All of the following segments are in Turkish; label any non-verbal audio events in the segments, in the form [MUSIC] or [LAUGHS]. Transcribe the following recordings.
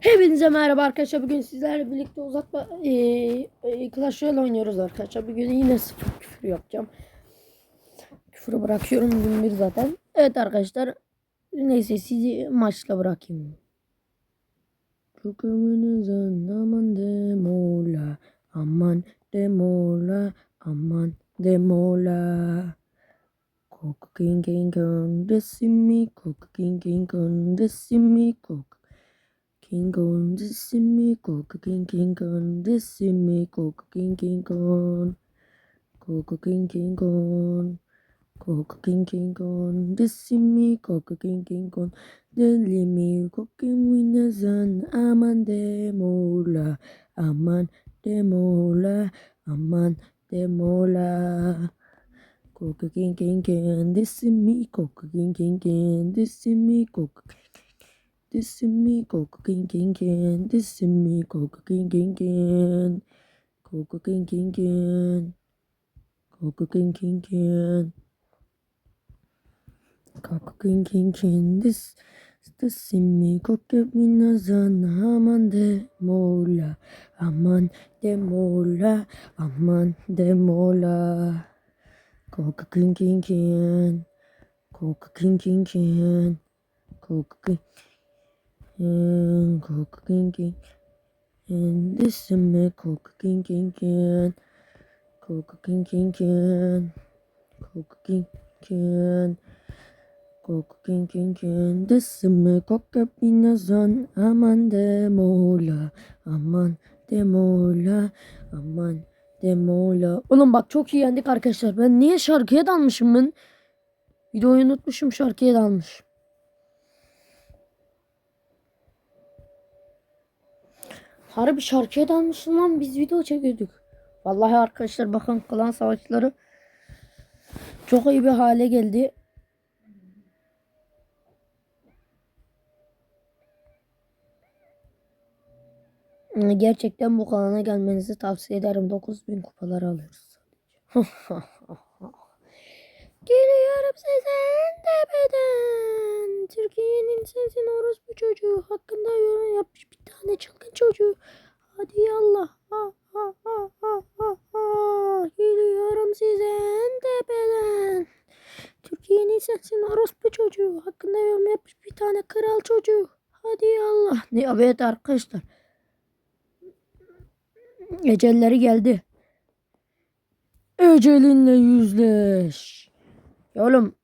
Hepinize merhaba arkadaşlar. Bugün sizlerle birlikte uzatma e, e, Clash Royale oynuyoruz arkadaşlar. Bugün yine sıfır küfür yapacağım. Küfürü bırakıyorum gün bir zaten. Evet arkadaşlar. Neyse sizi maçla bırakayım. Çok ömrünüzün aman demola. Aman demola. Aman demola. キンコン、ディスミコクキンキンコン、ディスミココキンキンコン、ココキンキンコン、ココキンキンコン、ディスミココキンキンコン、デリミコキンウィナザン、アマンデモーラ、アマンデモーラ、アマンデモーラ。コクキンキンケン、ディスミコクキンキンケン、ディスミコクキンキン。Kong, this is me, Coca King King Kong, Coca King King Kong, Coca King King Kong, this is me, Coca King King Kong, deli mi, Coca Winazan, aman demola, aman demola, aman demola. Coca King King King, this is me, Coca King King King, this is me, Coca This is me, Coca King King King. This is me, Coca King King King. Coca King King King. Coca King King King. Coca King King King. This this is me, Coca Minazan. Aman de mola. Aman de mola. Aman de mola. Coca King King King. Coca King King King. Coca King. And Coca King King. And this is me, Coca King King King. Coca King King King. Coca King King. Coca King King King. This is me, Coca Pinazan. Aman demola. Aman demola. Aman demola. Oğlum bak çok iyi yendik arkadaşlar. Ben niye şarkıya dalmışım ben? Videoyu unutmuşum şarkıya dalmışım. Harbi şarkıya dalmışım lan biz video çekiyorduk. Vallahi arkadaşlar bakın klan savaşları çok iyi bir hale geldi. Gerçekten bu klana gelmenizi tavsiye ederim. 9000 kupalar alıyoruz. [LAUGHS] Geliyorum sizin tepeden. Türkiye'nin sesin orospu çocuğu. Hakkında yorum yapmış bir tane çılgın çocuğu. Hadi yallah. Ha, ha, ha, ha, ha, ha. Geliyorum sizin tepeden. Türkiye'nin sesin orospu çocuğu. Hakkında yorum yapmış bir tane kral çocuğu. Hadi yallah. Ne evet arkadaşlar. Ecelleri geldi. Ecelinle yüzleş. Ya oğlum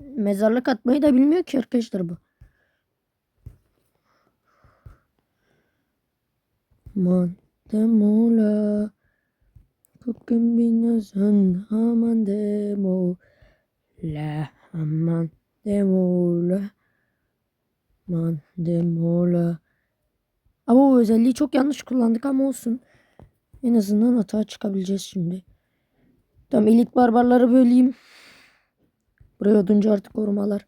mezarlık atmayı da bilmiyor ki arkadaşlar bu. Man demola Kukin binasan aman demo La aman demola Man demola Ama o özelliği çok yanlış kullandık ama olsun. En azından hata çıkabileceğiz şimdi. Tamam elit barbarları böleyim. Buraya oduncu artık korumalar.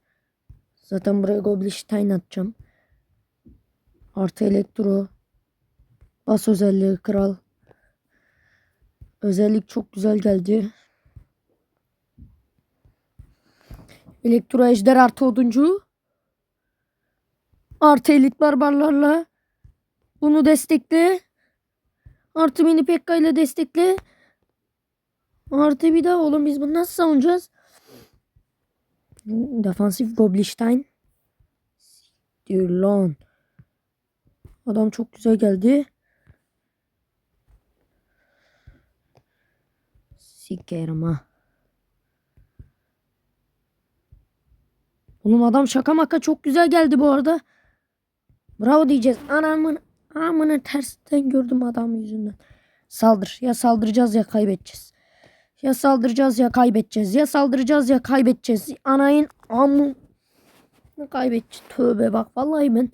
Zaten buraya Goblin atacağım. Artı elektro. Bas özelliği kral. Özellik çok güzel geldi. Elektro ejder artı oduncu. Artı elit barbarlarla. Bunu destekle. Artı mini pekka ile destekle. Artı bir daha oğlum biz bunu nasıl savunacağız? Defansif Goblin Diyor lan. Adam çok güzel geldi. Sikerim ha. Oğlum adam şaka maka çok güzel geldi bu arada. Bravo diyeceğiz. Anamın amını tersten gördüm adam yüzünden. Saldır. Ya saldıracağız ya kaybedeceğiz. Ya saldıracağız ya kaybedeceğiz. Ya saldıracağız ya kaybedeceğiz. Anayın amı kaybedeceğiz. Tövbe bak vallahi ben.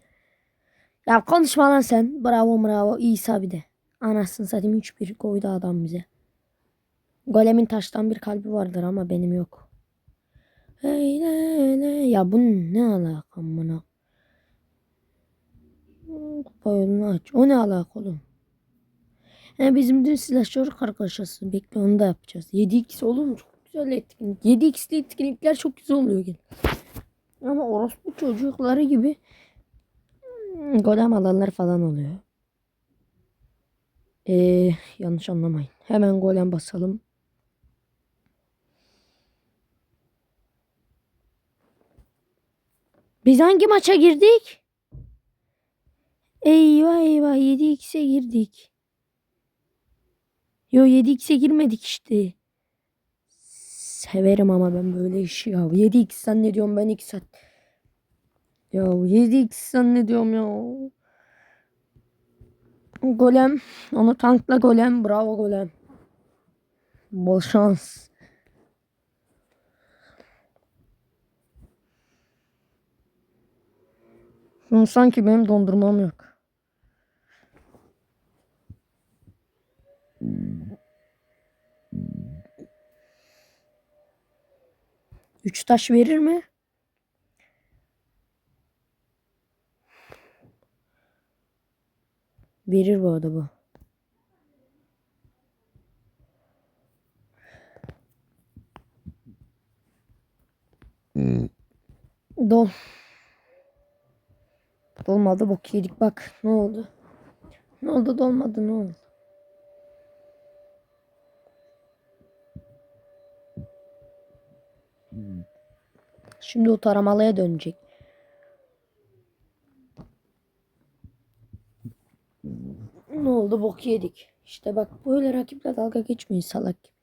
Ya konuşma lan sen. Bravo bravo. İsa bir de. Anasını satayım 3-1 koydu adam bize. Golemin taştan bir kalbi vardır ama benim yok. Hey le le. Ya bu ne alaka amına? Kupa yolunu aç. O ne alaka oğlum? He bizim dün silahşör arkadaşız. Bekle onu da yapacağız. 7x olur mu? Çok güzel etkinlik. 7x'li etkinlikler çok güzel oluyor gene. Ama orospu çocukları gibi Golem alanlar falan oluyor. Ee, yanlış anlamayın. Hemen golem basalım. Biz hangi maça girdik? Eyvah eyvah 7x'e girdik. Yo 7x'e girmedik işte. Severim ama ben böyle işi ya. 7x zannediyorum ben 2 saat. Ya 7x zannediyorum ya. Golem. Onu tankla golem. Bravo golem. Bol şans. Hı, Sanki benim dondurmam yok. Üç taş verir mi? Verir bu arada bu. Dol. Dolmadı bok yedik bak. Ne oldu? Ne oldu dolmadı ne oldu? Şimdi o taramalıya dönecek. Ne oldu bok yedik. İşte bak böyle rakiple dalga geçmeyin salak gibi.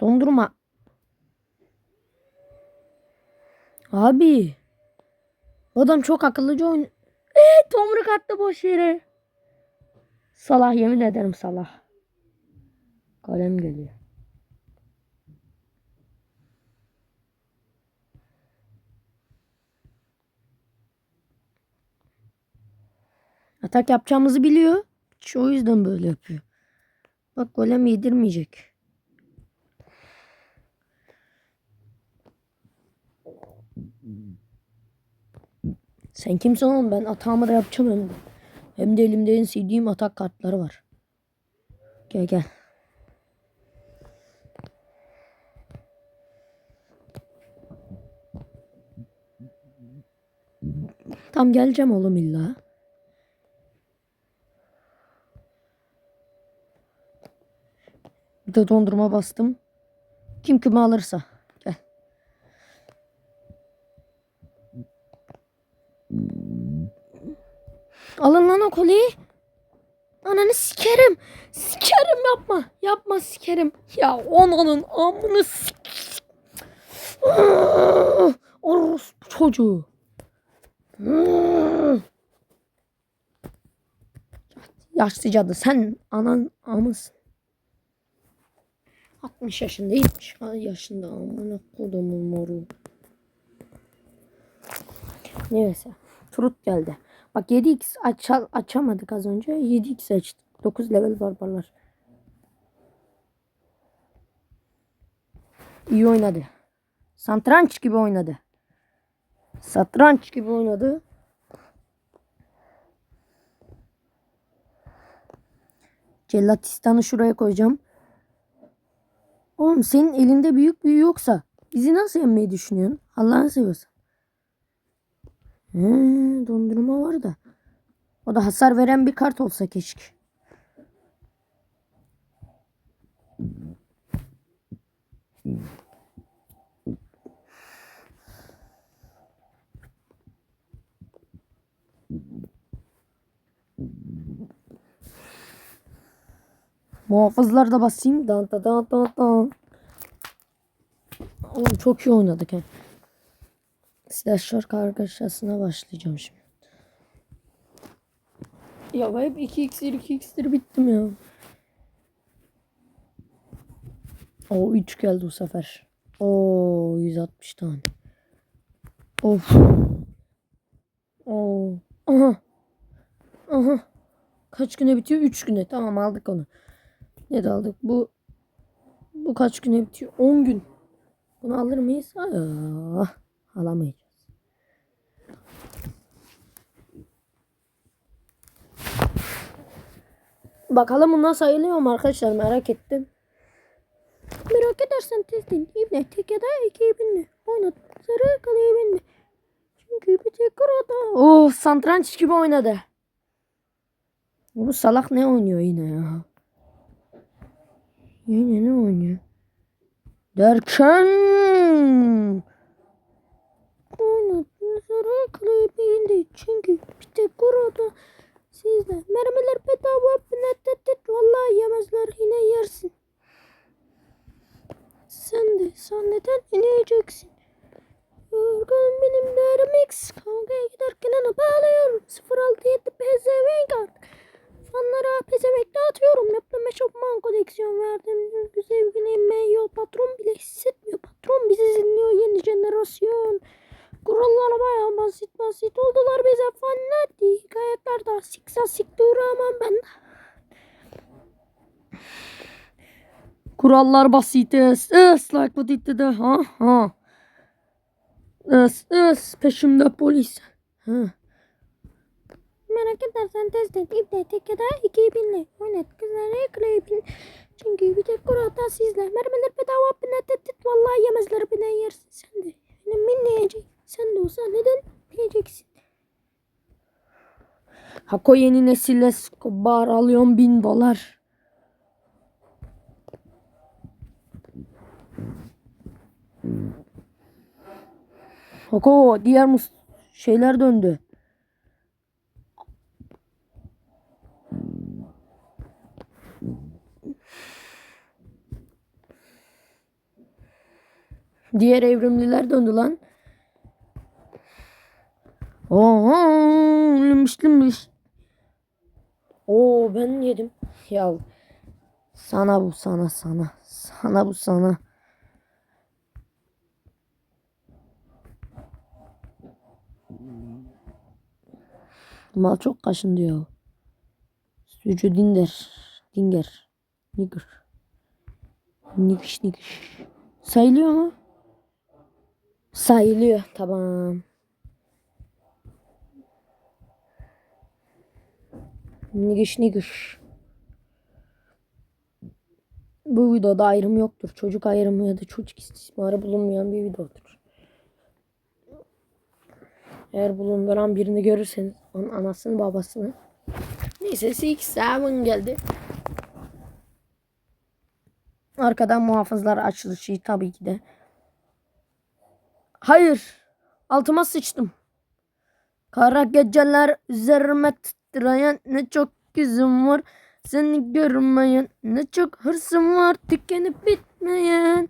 Dondurma. Abi. bu Adam çok akıllıca oyun. Eee tomruk attı boş yere. Salah yemin ederim Salah. Kalem geliyor. Atak yapacağımızı biliyor. O yüzden böyle yapıyor. Bak golem yedirmeyecek. Sen kimsin oğlum? Ben atağımı da yapacağım hem de. Hem de elimde sevdiğim atak kartları var. Gel gel. Tam geleceğim oğlum illa. Bir de dondurma bastım. Kim kimi alırsa. Kolyeyi. Ananı sikerim. Sikerim yapma. Yapma sikerim. Ya onanın amını sik. Orospu çocuğu. Yaşlı cadı sen anan amısın. 60 yaşında 70 yaşında amına kodumun moru. Neyse. Trut geldi. Bak 7x aç açamadık az önce. 7x açtık. 9 level barbarlar. İyi oynadı. Santranç gibi oynadı. Satranç gibi oynadı. Celatistan'ı şuraya koyacağım. Oğlum senin elinde büyük büyü yoksa bizi nasıl yenmeyi düşünüyorsun? Allah'ını seviyorsan. He, dondurma var da. O da hasar veren bir kart olsa keşke. Muhafızlar da basayım. Dan dan dan dan. Oğlum çok iyi oynadık he. Silahşör kargaşasına başlayacağım şimdi. Ya ben hep 2x'tir 2x'tir bittim ya. O 3 geldi bu sefer. O 160 tane. Of. Oo. Aha. Aha. Kaç güne bitiyor? 3 güne. Tamam aldık onu. Ne de aldık? Bu bu kaç güne bitiyor? 10 gün. Bunu alır mıyız? Aa, alamayız. Bakalım bu nasıl sayılıyor mu arkadaşlar merak ettim. Merak edersen test edeyim. İbne tek ya da iki ibne. Oynat. Sarı yakalayabilme. Çünkü bir tek orada. Oh santranç gibi oynadı. Bu salak ne oynuyor yine ya? Yine ne oynuyor? Derken oynat. Sarı yakalayabildi. Çünkü bir tek orada. Sizde mermiler bedava. Net Vallahi yemezler yine yersin. Sen de sahneden ineceksin. Yorgun benim de X. Kavgaya giderken ana bağlıyorum. 067 pezevenk artık. Fanlara pezevenk dağıtıyorum. Yaptım eşofman koleksiyon verdim. Dünkü sevgilim Meyo patron bile hissetmiyor. Patron bizi dinliyor yeni jenerasyon. Kurallar baya basit basit oldular bize fanatik. Ayaklarda siksa sik duramam ben. Kurallar basit. Is, is, like what it did. Ha, ha. Is, is, peşimde polis. Ha. Merak edersen test et. İpne tekede 2000'li. Oynat kızları ekleyin. Çünkü bir tek kuralda sizle. Mermiler bedava binet et. Vallahi yemezler bine yersin sen de. Benim minneyecek. Sen de olsa neden diyeceksin. Hako yeni nesille Escobar alıyorum bin dolar. Hako diğer mus şeyler döndü. Diğer evrimliler döndü lan. Oo, lümüş lümüş. Oo ben yedim. Ya sana bu sana sana. Sana bu sana. Mal çok kaşın diyor. Sucu dinder. Dinger. Nigger. Nigiş nigiş. Sayılıyor mu? Sayılıyor. Tamam. Nigiş nigiş. Bu videoda ayrım yoktur. Çocuk ayrımı ya da çocuk istismarı bulunmayan bir videodur. Eğer bulunduran birini görürseniz onun anasını babasını. Neyse 6-7 geldi. Arkadan muhafızlar açılışı tabii ki de. Hayır. Altıma sıçtım. Kara geceler üzerime titreyen ne çok yüzüm var. Seni görmeyen ne çok hırsım var tükenip bitmeyen.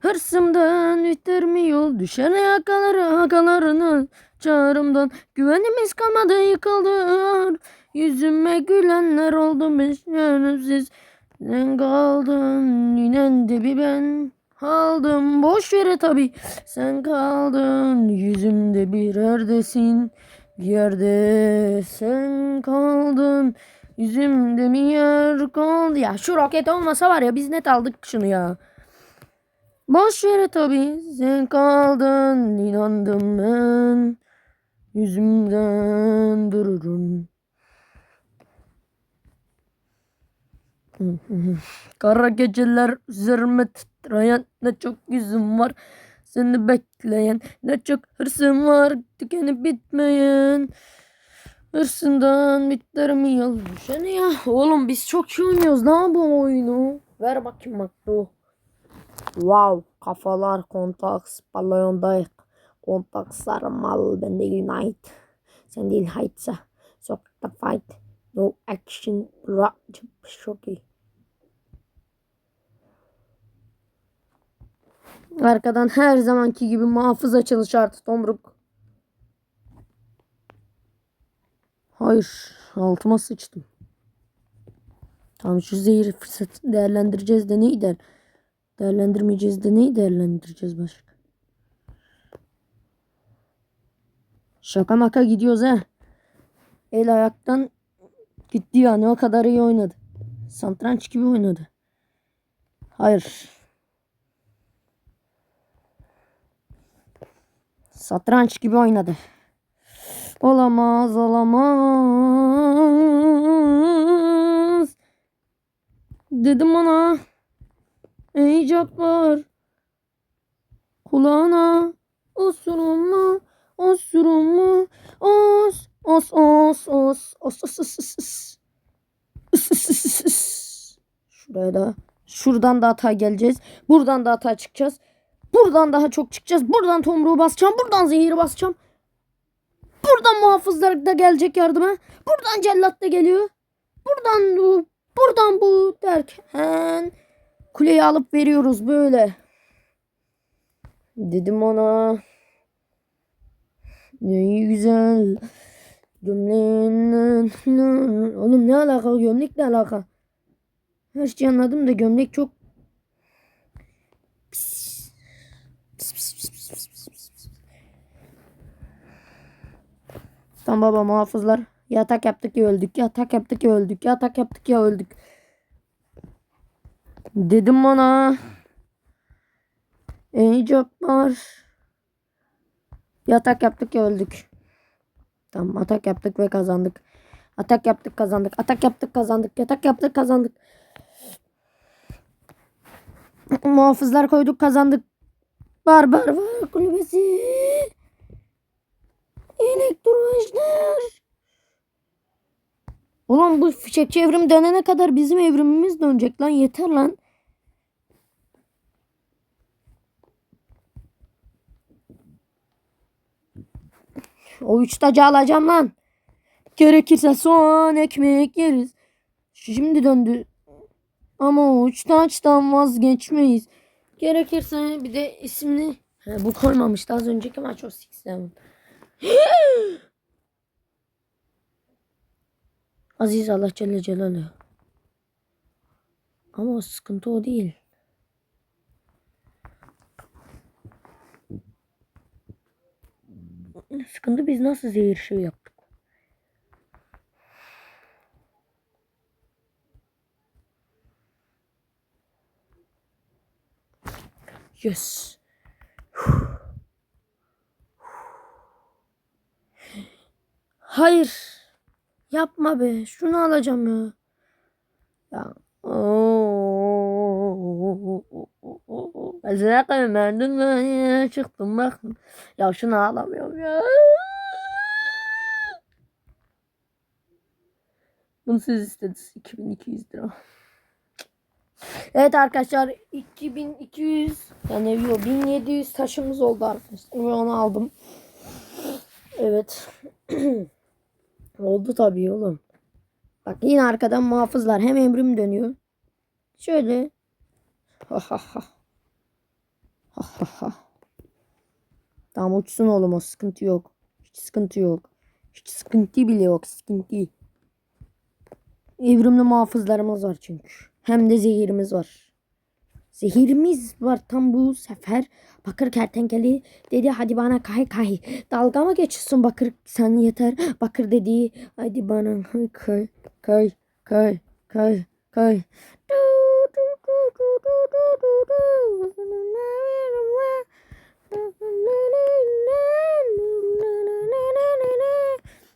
Hırsımdan biter mi yol düşer yakaları hakalarını çağrımdan güvenimiz kalmadı yıkıldı. Yüzüme gülenler oldu beşersiz. Sen kaldın yine de bir ben aldım boş yere tabi sen kaldın yüzümde bir yerdesin bir yerde sen kaldın yüzümde bir yer kaldı? Ya şu roket olmasa var ya biz net aldık şunu ya. Boş yere tabi sen kaldın inandım ben. Yüzümden dururum. Kara geceler üzerime titreyen ne çok yüzüm var. Seni bekleyen ne çok hırsım var. Tükenip bitmeyen. Hırsından biter mi yol düşen ya. Oğlum biz çok iyi oynuyoruz lan bu oyunu. Ver bakayım maktu. Wow. Kafalar kontaks. Balondayız. Kontak sarmal. Ben değil night. Sen değil hightsa. Sokakta fight. No action. Bra. Çok iyi. Arkadan her zamanki gibi muhafız açılış artı tomruk. Hayır. Altıma sıçtım. Tamam şu zehir fırsatı değerlendireceğiz de neyi der? Değerlendirmeyeceğiz de neyi değerlendireceğiz başka? Şaka maka gidiyoruz ha. El ayaktan gitti yani o kadar iyi oynadı. Santranç gibi oynadı. Hayır. Satranç gibi oynadı. Olamaz olamaz. Dedim ona. Ey Cabbar. Kulağına. Osurumla. Osurumla. Os. Os os os. Os os os os. os. Şuraya da. Şuradan da hata geleceğiz. Buradan da hata çıkacağız. Buradan daha çok çıkacağız. Buradan tomruğu basacağım. Buradan zehiri basacağım. Buradan muhafızlar da gelecek yardıma. Buradan cellat da geliyor. Buradan bu. Buradan bu derken kuleyi alıp veriyoruz böyle. Dedim ona. Ne güzel. Gömleğin. Oğlum ne alaka gömlek ne alaka? Her şeyi anladım da gömlek çok Tamam baba muhafızlar. Yatak yaptık ya öldük. Yatak yaptık ya öldük. Yatak yaptık ya öldük. Dedim ona. Ey var. Yatak yaptık ya öldük. Tamam atak yaptık ve kazandık. Atak yaptık kazandık. Atak yaptık kazandık. Yatak yaptık kazandık. Muhafızlar koyduk kazandık. Barbar var kulübesi. Durmuşlar. Ulan bu fişekçi evrim dönene kadar bizim evrimimiz dönecek lan yeter lan. O üç tacı alacağım lan. Gerekirse soğan ekmek yeriz. Şimdi döndü. Ama o üç taçtan vazgeçmeyiz. Gerekirse bir de ismini He, bu koymamıştı az önceki maç o Six Seven. [GASPS] Aziz Allah Celle Celaluhu. Ama o sıkıntı o değil. Sıkıntı biz nasıl zehir şey yaptık. Yes. Hayır. Yapma be. Şunu alacağım ya. Ya. Verdim ben ya. Çıktım baktım. Ya şunu alamıyorum ya. Bunu siz istediniz. 2200 lira. Evet arkadaşlar 2200 yani yok 1700 taşımız oldu arkadaşlar. Ve onu aldım. Evet. [CLEARS THROAT] oldu tabii oğlum. Bak yine arkadan muhafızlar. Hem emrim dönüyor. Şöyle. Ha ha ha. Tamam uçsun oğlum o sıkıntı yok. Hiç sıkıntı yok. Hiç sıkıntı bile yok. Sıkıntı. Evrimli muhafızlarımız var çünkü. Hem de zehirimiz var. Zehirimiz var tam bu sefer. Bakır kertenkele dedi hadi bana kay kay. Dalga mı geçiyorsun Bakır sen yeter. Bakır dedi hadi bana kay kay kay kay kay.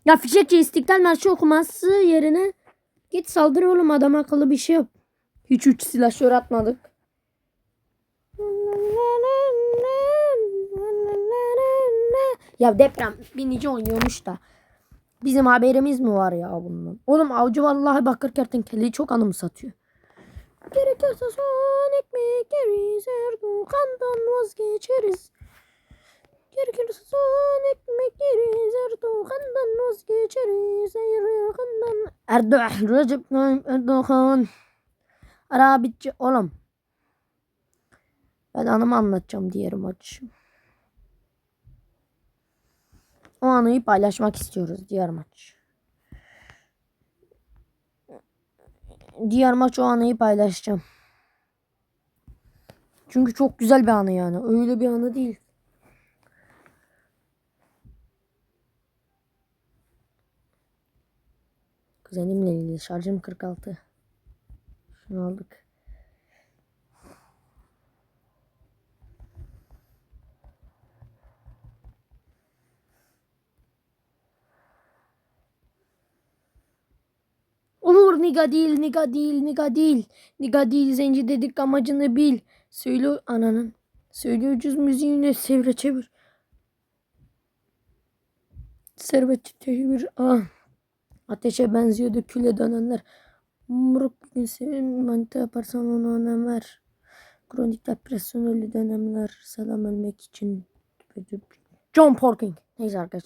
Ya fişekçi istiklal marşı okuması yerine git saldır oğlum adam akıllı bir şey yap. Hiç üç silahşör atmadık. Ya deprem binici oynuyormuş da. Bizim haberimiz mi var ya bundan? Oğlum avcı vallahi bakır kertenkeleyi çok anımsatıyor. Gerekirse soğan ekmek yeriz. Erdoğan'dan vazgeçeriz. Gerekirse soğan ekmek yeriz. Erdoğan'dan vazgeçeriz. Erdoğan'dan Erdoğan Recep Tayyip Erdoğan Arabitçi oğlum. Ben anımı anlatacağım diğer maç. O anıyı paylaşmak istiyoruz diğer maç. Diğer maç o anıyı paylaşacağım. Çünkü çok güzel bir anı yani. Öyle bir anı değil. Kuzenimle ilgili şarjım 46. Şunu aldık. Niga değil, niga değil, niga değil. Niga değil, zenci dedik amacını bil. Söyle ananın. Söyleyeceğiz müziğine sevre çevir. Servet çevir. Ah. Ateşe benziyordu küle dönenler. Muruk bir gün sevim manita yaparsan onu önem ver. Kronik depresyon ölü dönemler. Selam ölmek için. John Porking. Neyse arkadaşlar.